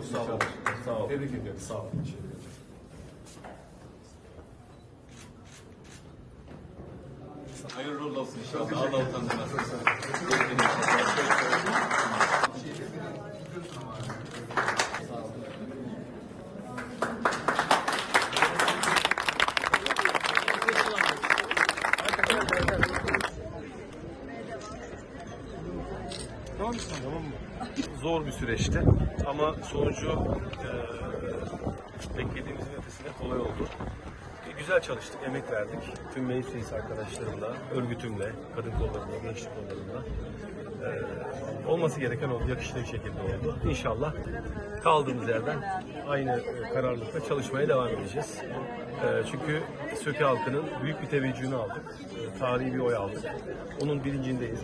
Sağ olun. Sağ olun. Tebrik ediyorum. Sağ olun. Teşekkür ederim. Hayırlı uğurlu olsun inşallah. Allah utandırmasın. Tamam mı? Zor bir süreçti ama sonucu e, beklediğimizin ötesine kolay oldu. E, güzel çalıştık, emek verdik. Tüm meclis reisi arkadaşlarımla, örgütümle, kadın kollarımla, gençlik kollarımla. E, olması gereken oldu, yakışıklı bir şekilde oldu. İnşallah kaldığımız yerden aynı e, kararlılıkla çalışmaya devam edeceğiz. E, çünkü Söke halkının büyük bir teveccühünü aldık. E, tarihi bir oy aldık. Onun bilincindeyiz.